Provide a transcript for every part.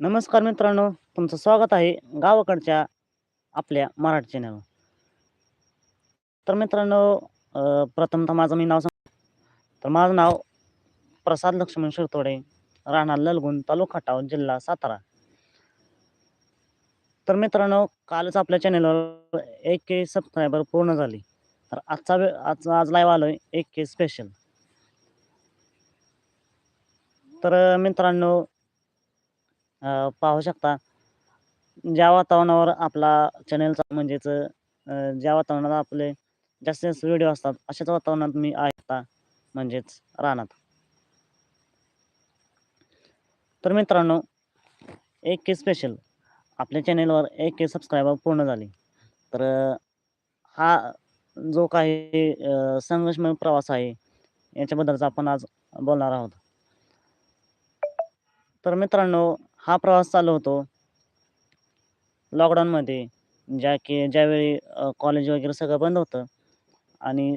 नमस्कार मित्रांनो तुमचं स्वागत आहे गावाकडच्या आपल्या मराठी चॅनलवर तर मित्रांनो प्रथमतः माझं मी नाव सांग तर माझं नाव प्रसाद लक्ष्मण शिरतोडे राहणार ललगुण तालुका खटाव जिल्हा सातारा. तर मित्रांनो कालच आपल्या चॅनलवर एक के सबस्क्रायबर पूर्ण झाली. तर आजचा वेळ आज आज लाईव्ह आहे एक के स्पेशल तर मित्रांनो पाहू शकता. ज्या वातावरणावर आपला चॅनलचा म्हणजेच ज्या वातावरणात आपले जास्तीत जास्त व्हिडिओ असतात अशाच वातावरणात मी ऐकता म्हणजेच राहणार तर मित्रांनो एक के स्पेशल आपल्या चॅनेलवर एक के सबस्क्रायबर पूर्ण झाले. तर हा जो काही संघर्षमय प्रवास आहे याच्याबद्दलचा आपण आज बोलणार आहोत. तर मित्रांनो हा प्रवास चालू होतो. लॉकडाऊनमध्ये ज्या की ज्यावेळी कॉलेज वगैरे सगळं बंद होतं आणि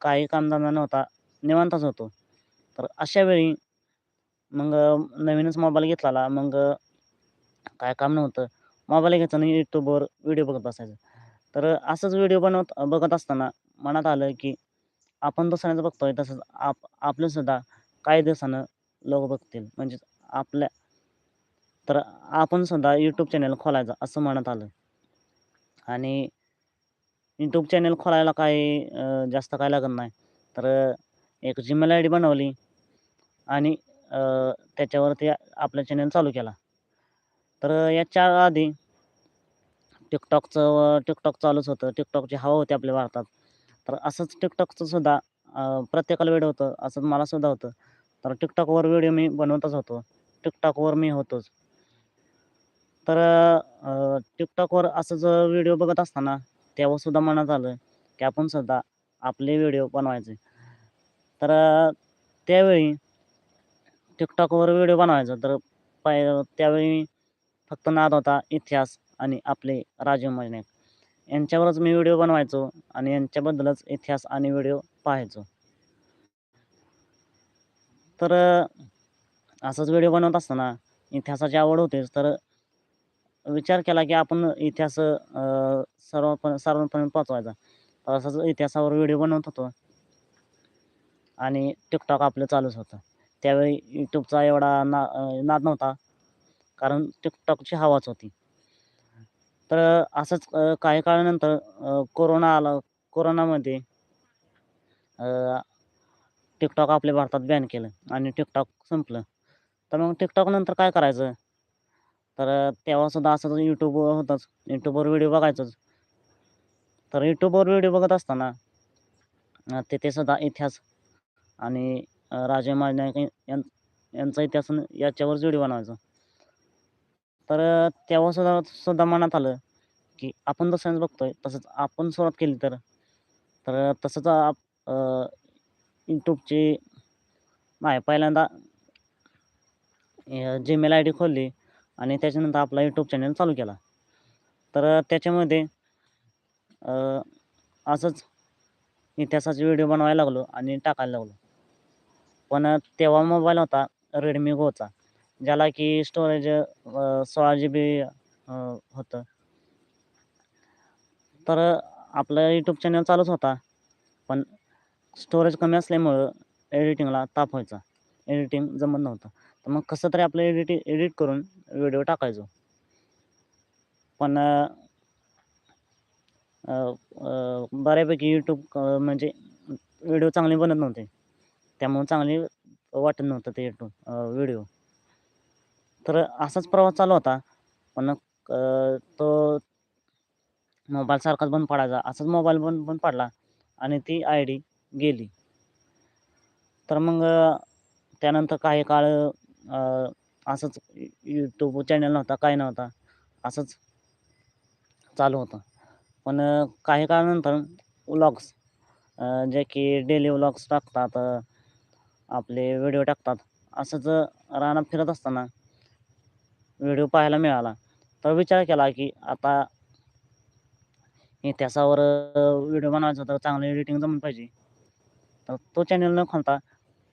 काही कामधंदा नव्हता निवांतच होतो. तर अशा वेळी मग नवीनच मोबाईल घेतलाला. मग काय काम नव्हतं. मोबाईल घ्यायचा नाही यूट्यूबवर व्हिडिओ बघत बसायचं. तर असंच व्हिडिओ बनवत बघत असताना मनात आलं की आपण दुसऱ्यांचं बघतोय तसंच आप आपलंसुद्धा काही दिवसानं लोक बघतील. म्हणजेच आपल्या तर आपण सुद्धा यूट्यूब चॅनल खोलायचं असं म्हणत आलं. आणि यूट्यूब चॅनल खोलायला काही जास्त काय लागत नाही. तर एक जीमेल आय डी बनवली आणि त्याच्यावरती आपलं चॅनल चालू केला. तर याच्या आधी टिकटॉकचं टिकटॉक चालूच होतं. टिकटॉकची हवा होती आपल्या भारतात. तर असंच टिकटॉकचं सुद्धा प्रत्येकाला वेळ होतं असंच मला सुद्धा होतं. तर टिकटॉकवर व्हिडिओ मी बनवतच होतो. टिकटॉकवर मी होतोच. तर टिकटॉकवर असं जर व्हिडिओ बघत असताना तेव्हासुद्धा मनात आलं की आपण सुद्धा आपले व्हिडिओ बनवायचे. तर त्यावेळी टिकटॉकवर व्हिडिओ बनवायचा. तर पाय त्यावेळी फक्त नाद होता इतिहास आणि आपले राजीव मजनेक यांच्यावरच मी व्हिडिओ बनवायचो आणि यांच्याबद्दलच इतिहास आणि व्हिडिओ पाहायचो. तर असंच व्हिडिओ बनवत असताना इतिहासाची आवड होतीच. तर विचार केला की आपण इतिहास सर्वपण सर्वांपर्यंत पोहोचवायचा. तर असंच इतिहासावर व्हिडिओ बनवत होतो. आणि टिकटॉक आपलं चालूच होतं. त्यावेळी यूट्यूबचा एवढा ना नाद नव्हता. कारण टिकटॉकची हवाच होती. तर असंच काही काळानंतर कोरोना आला कोरोनामध्ये टिकटॉक आपल्या भारतात बॅन केलं आणि टिकटॉक संपलं. तर मग टिकटॉक नंतर काय करायचं? तर अ, तेव्हासुद्धा असंच यूट्यूब होतंच. यूट्यूबवर व्हिडिओ बघायचोच. तर यूट्यूबवर व्हिडिओ बघत असताना अ, तिथे सुद्धा इतिहास आणि राजे महानायक यां यांचा इतिहास याच्यावरच व्हिडिओ बनवायचो. तर तेव्हासुद्धा तेव्हा सुद्धा सुद्धा मनात आलं की आपण दुसऱ्यांचं बघतोय तसंच आपण सुरुवात केली तर. तर तसंच आप यूट्यूबची नाही पहिल्यांदा जीमेल आय डी खोलली. आणि त्याच्यानंतर आपला यूट्यूब चॅनल चालू केला. तर त्याच्यामध्ये असंच इतिहासाचे व्हिडिओ बनवायला लागलो आणि टाकायला लागलो. पण तेव्हा मोबाईल होता रेडमी गोचा ज्याला की स्टोरेज सोळा जी बी होतं. तर आपला आपलं यूट्यूब चॅनल चालूच होता पण स्टोरेज कमी असल्यामुळं एडिटिंगला ताप व्हायचा. एडिटिंग जमत नव्हतं. तर मग कसं तरी आपलं एडिट एडिट करून व्हिडिओ टाकायचो. पण बऱ्यापैकी यूट्यूब म्हणजे व्हिडिओ चांगले बनत नव्हते. त्यामुळे चांगले वाटत नव्हतं ते यूट्यूब व्हिडिओ तर असाच प्रवास चालू होता. पण तो मोबाईल सारखाच बंद पडायचा. असाच मोबाईल बंद बंद पडला आणि ती आय डी गेली. तर मग त्यानंतर काही काळ असंच यूट्यूब चॅनल नव्हता काय नव्हता असंच चालू होतं. पण काही काळानंतर व्लॉग्स जे की डेली व्लॉग्स टाकतात आपले व्हिडिओ टाकतात असंच रानात फिरत असताना व्हिडिओ पाहायला मिळाला. तर विचार केला की आता इतिहासावर व्हिडिओ बनवायचा तर चांगलं एडिटिंग जमलं पाहिजे. तर तो चॅनल न खोलता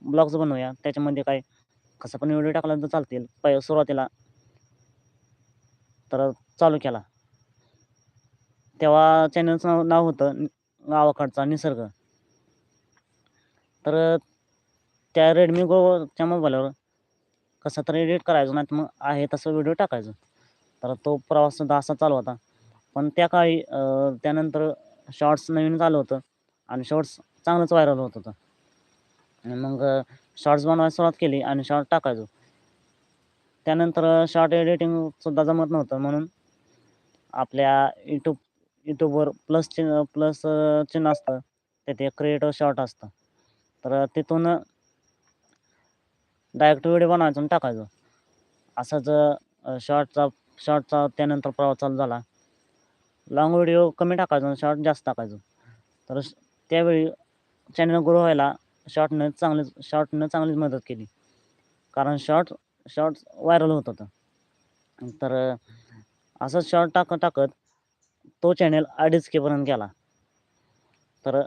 ब्लॉग्स बनवूया. त्याच्यामध्ये काय कसं पण व्हिडिओ टाकला तर चालतील. पहि सुरुवातीला तर चालू केला. तेव्हा चॅनलचं नाव नाव होतं गावाकडचा निसर्ग. तर त्या रेडमी गोच्या मोबाईलवर कसं तर एडिट करायचं नाही तर मग आहे तसं व्हिडिओ टाकायचं. तर तो प्रवास सुद्धा असा चालू होता. पण त्या काळी त्यानंतर शॉर्ट्स नवीन चालू होतं आणि शॉर्ट्स चांगलंच व्हायरल होत होतं. आणि मग शॉर्ट्स बनवायला सुरुवात केली आणि शॉर्ट टाकायचो. त्यानंतर शॉर्ट एडिटिंगसुद्धा जमत नव्हतं म्हणून आपल्या यूट्यूब यूट्यूबवर प्लस चिन्ह प्लस चिन्ह असतं तिथे क्रिएटर शॉर्ट असतं. तर तिथून डायरेक्ट व्हिडिओ बनवायचो आणि टाकायचो. असंच शॉर्टचा शॉर्टचा त्यानंतर प्रवास चालू झाला. लॉंग व्हिडिओ कमी टाकायचो आणि शॉर्ट जास्त टाकायचो. तर श- त्यावेळी चॅनल ग्रो व्हायला शॉर्टनं चांगलीच शॉर्टनं चांगलीच मदत केली. कारण शॉर्ट शॉर्ट्स व्हायरल होत होतं. तर असंच शॉर्ट टाकत टाकत तो चॅनल अडीच केपर्यंत गेला. तर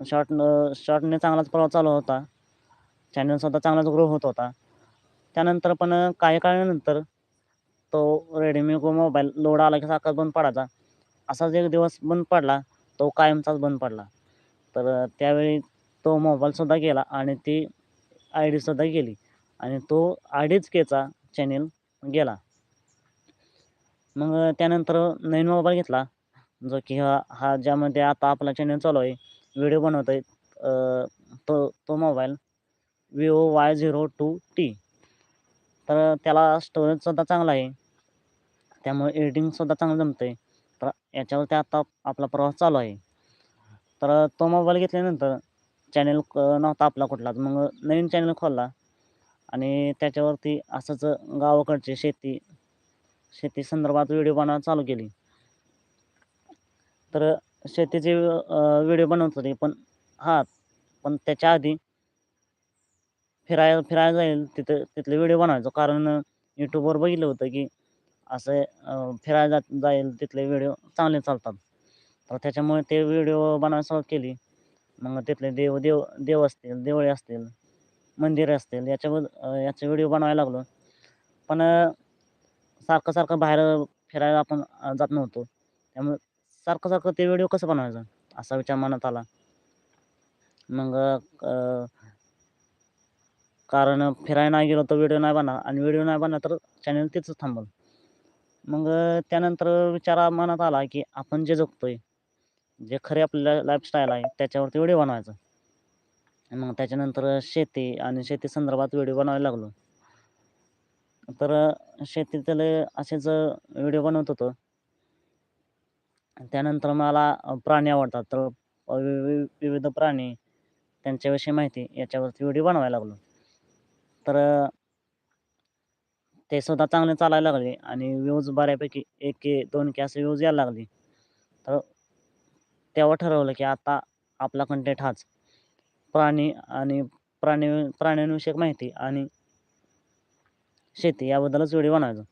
शॉर्ट शॉर्टने चांगलाच प्रवास चालू होता. चॅनलसुद्धा चांगलाच ग्रो होत होता. त्यानंतर पण काही काळानंतर तो रेडमी गो मोबाईल लोड आला की सारखाच बंद पडायचा. असाच एक दिवस बंद पडला तो कायमचाच बंद पडला. तर त्यावेळी तो मोबाईलसुद्धा गेला आणि ती आय डीसुद्धा गेली. आणि तो अडीच केचा चॅनेल गेला. मग त्यानंतर नवीन मोबाईल घेतला. जो की हा हा ज्यामध्ये आता आपला चॅनल चालू आहे. व्हिडिओ बनवत आहे तो तो mobile Vivo Y zero two T तर त्याला स्टोरेजसुद्धा चांगला आहे. त्यामुळे एडिटिंगसुद्धा चांगलं जमतं आहे तर याच्यावरती आता आपला प्रवास चालू आहे. तर तो मोबाईल घेतल्यानंतर चॅनल नव्हता आपला कुठलाच. मग नवीन चॅनल खोलला आणि त्याच्यावरती असंच गावाकडची शेती शेती संदर्भात व्हिडिओ बनवायला चालू केली. तर शेतीचे व्हिडिओ बनवत होते पण हां पण त्याच्या आधी फिरायला फिरायला जाईल तिथं तिथले व्हिडिओ बनवायचो. कारण यूट्यूबवर बघितलं होतं की असं फिरायला जात जाईल तिथले व्हिडिओ चांगले चालतात. तर त्याच्यामुळे ते व्हिडिओ बनवायला सुरुवात केली. मग तिथले देव देव देव असतील देवळे असतील मंदिर असतील याच्यावर याचे व्हिडिओ बनवायला लागलो. पण सारखं सारखं बाहेर फिरायला आपण जात नव्हतो. त्यामुळे सारखं सारखं ते व्हिडिओ कसं बनवायचं? असा विचार मनात आला. मग कारण फिरायला नाही गेलो तर व्हिडिओ नाही बनणार. आणि व्हिडिओ नाही बनला तर चॅनल तिथंच थांबल. मग त्यानंतर विचार मनात आला की आपण जे जगतोय जे खरे आपल्याला लाईफस्टाईल आहे त्याच्यावरती व्हिडिओ बनवायचा. मग त्याच्यानंतर शेती आणि शेती संदर्भात व्हिडिओ बनवायला लागलो. तर शेतीतले असेच व्हिडिओ बनवत होतो. त्यानंतर मला प्राणी आवडतात. तर वि- वि- विविध प्राणी त्यांच्याविषयी माहिती याच्यावरती व्हिडिओ बनवायला लागलो. तर ते सुद्धा चांगले चालायला लागले आणि व्ह्यूज बऱ्यापैकी एक के दोन के असे व्ह्यूज यायला लागले. तर तेव्हा ठरवलं की आता आपला कंटेंट हाच. प्राणी आणि प्राणी प्राण्यांविषयक माहिती आणि शेती याबद्दलच व्हिडिओ बनवायचा.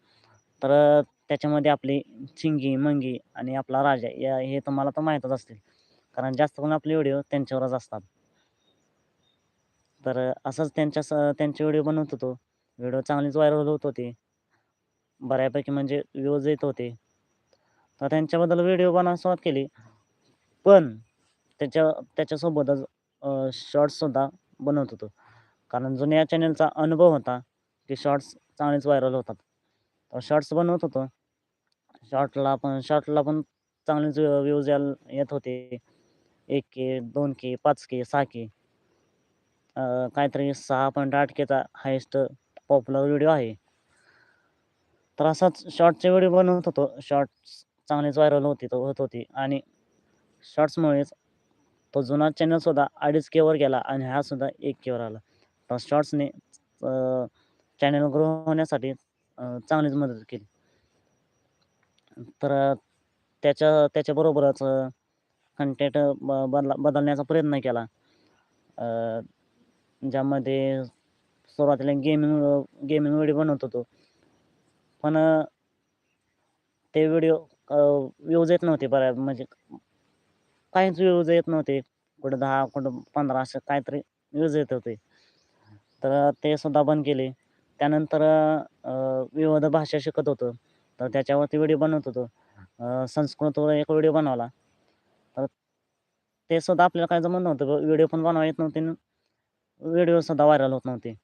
तर त्याच्यामध्ये आपली चिंगी मंगी आणि आपला राजा या हे तुम्हाला तर माहीतच असतील. कारण जास्त करून आपले व्हिडिओ त्यांच्यावरच असतात. तर असंच त्यांच्या स त्यांचे व्हिडिओ बनवत होतो. व्हिडिओ चांगलीच व्हायरल होत होते. बऱ्यापैकी म्हणजे व्ह्यूज येत होते. तर त्यांच्याबद्दल व्हिडिओ बनवायला सुरुवात केली. पण त्याच्या त्याच्यासोबतच शॉर्ट्ससुद्धा बनवत होतो. कारण जुन्या चॅनलचा अनुभव होता की शॉर्ट्स चांगलेच व्हायरल होतात. तर शॉर्ट्स बनवत होतो. शॉर्टला पण शॉर्टला पण चांगलेच व्ह्यूज याल येत होते. एक के दोन के पाच के सहा के काहीतरी सहा पॉईंट आठ केचा हायेस्ट पॉप्युलर व्हिडिओ आहे. तर असाच शॉर्टचे व्हिडिओ बनवत होतो. शॉर्ट्स चांगलेच व्हायरल होते तो होत होती. आणि शॉर्ट्समुळेच तो जुना चॅनलसुद्धा अडीच केवर गेला आणि हा सुद्धा एक केवर आला. पण शॉर्ट्सने चॅनल ग्रो होण्यासाठी चांगलीच मदत केली. तर त्याच्या त्याच्याबरोबरच कंटेंट ब बदला बदलण्याचा प्रयत्न केला. ज्यामध्ये सुरुवातीला गेमिंग गेमिंग व्हिडिओ बनवत होतो. पण ते व्हिडिओ व्ह्यूज येत नव्हते बऱ्या म्हणजे काहीच व्यूज येत नव्हते. कुठं दहा कुठं पंधरा असं काहीतरी व्यूज येत होते. तर ते सुद्धा बंद केले. त्यानंतर विविध भाषा शिकत होतं. तर त्याच्यावरती व्हिडिओ बनवत होतो. संस्कृतवर एक व्हिडिओ बनवला. तर ते सुद्धा आपल्याला काय जमत नव्हतं. व्हिडिओ पण बनवा येत नव्हते. व्हिडिओ सुद्धा व्हायरल होत नव्हते.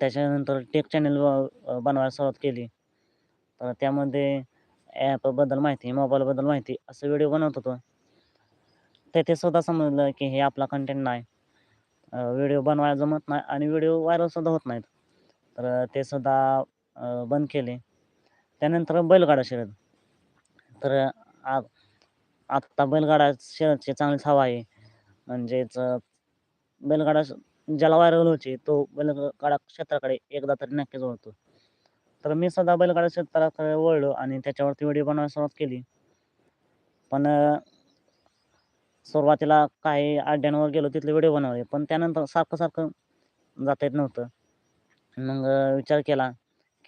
त्याच्यानंतर टेक चॅनल बनवायला सुरुवात केली. तर त्यामध्ये ॲपबद्दल माहिती मोबाईलबद्दल माहिती असं व्हिडिओ बनवत होतो. तेथे सुद्धा समजलं की हे आपला कंटेंट नाही. व्हिडिओ बनवायला जमत नाही आणि व्हिडिओ व्हायरलसुद्धा होत नाहीत. तर ते सुद्धा बंद केले. त्यानंतर बैलगाडा शर्यत. तर आ आत्ता बैलगाडा शर्यतची चांगलीच हवा आहे. म्हणजेच बैलगाडा ज्याला व्हायरल व्हायची तो बैलगाडा क्षेत्राकडे एकदा तरी नक्कीच वळतो तर मी सुद्धा बैलगाडा क्षेत्राकडे वळलो आणि त्याच्यावरती व्हिडिओ बनवायला सुरुवात केली. पण सुरुवातीला काही अड्ड्यांवर गेलो तिथले व्हिडिओ बनवले पण त्यानंतर सारखं सारखं जाता येत नव्हतं. मग विचार केला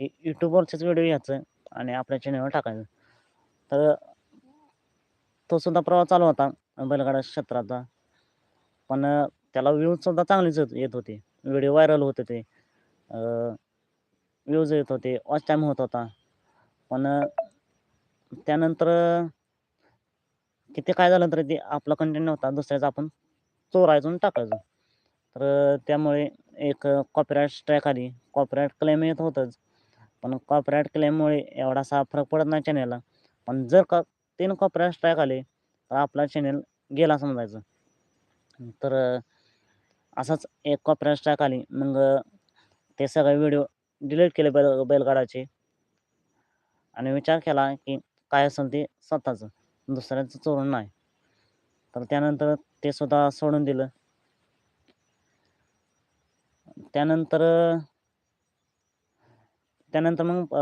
की यूट्यूबवरचेच व्हिडिओ घ्यायचं आणि आपल्या चॅनलवर टाकायचं. तर तो सुद्धा प्रवास चालू होता बैलगाडा क्षेत्राचा. पण त्याला व्ह्यूजसुद्धा चांगलेच येत होते. व्हिडिओ व्हायरल होते ते. व्ह्यूज येत होते वॉच टाईम होत होता. पण त्यानंतर की ते काय झालं तरी ते आपला कंटेंट नव्हता दुसऱ्याचा आपण चोरायचो आणि टाकायचो. तर त्यामुळे एक कॉपीराईट स्ट्राईक आली. कॉपीराईट क्लेम येत होतंच. पण कॉपीराईट क्लेममुळे एवढासा फरक पडत नाही चॅनेलला पण जर का तीन कॉपीराईट स्ट्राईक आले तर आपला चॅनेल गेला समजायचं. तर असाच एक कॉपीराईट स्ट्राईक आली. मग ते सगळे व्हिडिओ डिलीट केले बैल बैलगाडाचे. आणि विचार केला की काय असेल ते स्वतःचं. दुसऱ्याचं चोरून नाही. तर त्यानंतर ते सुद्धा सोडून दिलं. त्यानंतर त्यानंतर मग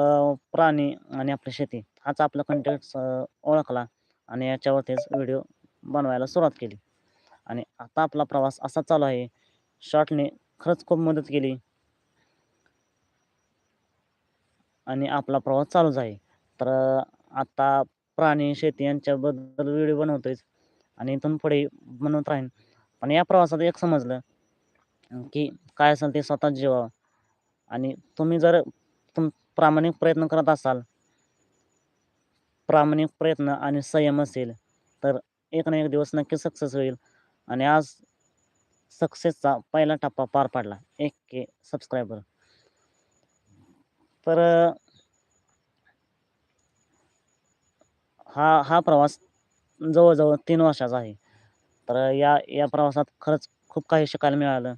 प्राणी आणि आपली शेती हाच आपला कंटेंट ओळखला आणि याच्यावरतीच व्हिडिओ बनवायला सुरुवात केली. आणि आता आपला प्रवास असा चालू आहे. शॉर्टने खरंच खूप मदत केली. आणि आपला प्रवास चालूच आहे. तर आता प्राणी शेती यांच्याबद्दल व्हिडिओ बनवतोयच आणि इथून पुढे बनवत राहीन. पण या प्रवासात एक समजलं की काय असेल ते स्वतःच जेवावं. आणि तुम्ही जर तुम प्रामाणिक प्रयत्न करत असाल प्रामाणिक प्रयत्न आणि संयम असेल तर एक ना एक दिवस नक्की सक्सेस होईल. आणि आज सक्सेसचा पहिला टप्पा पार पाडला एक के सबस्क्रायबर तर हा हा प्रवास जवळजवळ तीन वर्षाचा आहे. तर या या प्रवासात खरंच खूप काही शिकायला मिळालं.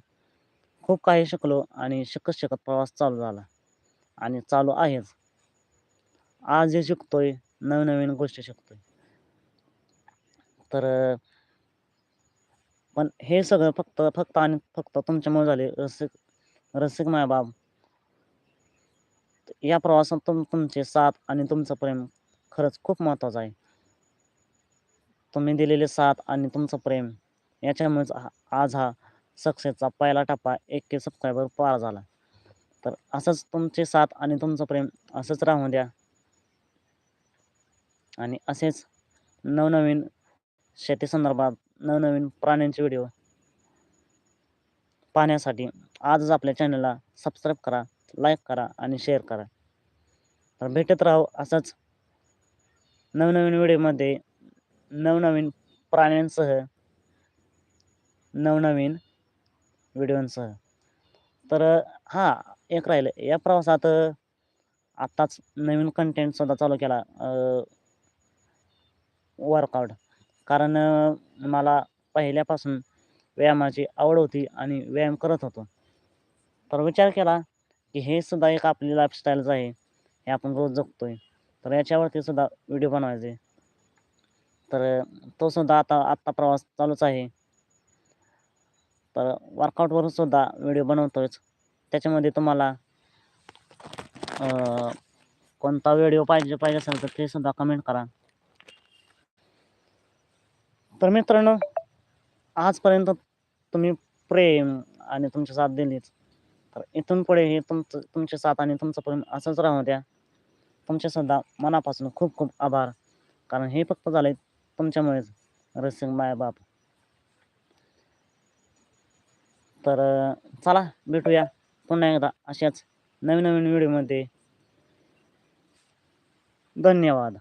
खूप काही शिकलो आणि शिकत शिकत प्रवास चालू झाला. आणि चालू आहेच. आज जे शिकतोय नवनवीन गोष्टी शिकतोय. तर पण हे सगळं फक्त फक्त आणि फक्त तुमच्यामुळे झाले रसिक रसिक मायबाप. या प्रवासात तुम तुमचे साथ आणि तुमचं प्रेम खरंच खूप महत्त्वाचं आहे. तुम्ही दिलेले साथ आणि तुमचं प्रेम याच्यामुळेच हा- आज हा सक्सेसचा पहिला टप्पा एक के सबस्क्रायबर पार झाला. तर असंच तुमचे साथ आणि तुमचं प्रेम असंच राहू द्या. आणि असेच नवनवीन शेती संदर्भात नवनवीन प्राण्यांचे व्हिडिओ पाहण्यासाठी आजच आपल्या चॅनलला सबस्क्राईब करा लाईक करा आणि शेअर करा. तर भेटत राहू असंच नवनवीन व्हिडिओमध्ये नवनवीन प्राण्यांसह नवनवीन व्हिडिओंसह. तर हां एक राहिलं. या प्रवासात आत्ताच नवीन कंटेंटसुद्धा चालू केला वर्कआउट कारण मला पहिल्यापासून व्यायामाची आवड होती आणि व्यायाम करत होतो. तर विचार केला की हे सुद्धा एक आपली लाईफस्टाईलच आहे. हे आपण रोज जगतो आहे तर याच्यावरती सुद्धा व्हिडिओ बनवायचे. तर तो सुद्धा आता आत्ता प्रवास चालूच आहे. तर वर्कआउटवरून सुद्धा व्हिडिओ बनवतोच त्याच्यामध्ये तुम्हाला कोणता व्हिडिओ पाहिजे पाहिजे असेल तर ते सुद्धा कमेंट करा. तर मित्रांनो आजपर्यंत तुम्ही प्रेम आणि तुमची साथ दिलीच. तर इथून पुढे हे तुमचं तुमची साथ आणि तुमचं प्रेम असंच राहू द्या. तुमच्यासुद्धा मनापासून खूप खूप आभार. कारण हे फक्त झाले तुमच्यामुळेच. रसिंग माय बाप. तर चला भेटूया पुन्हा एकदा अशाच नवीन नवीन व्हिडिओमध्ये. धन्यवाद.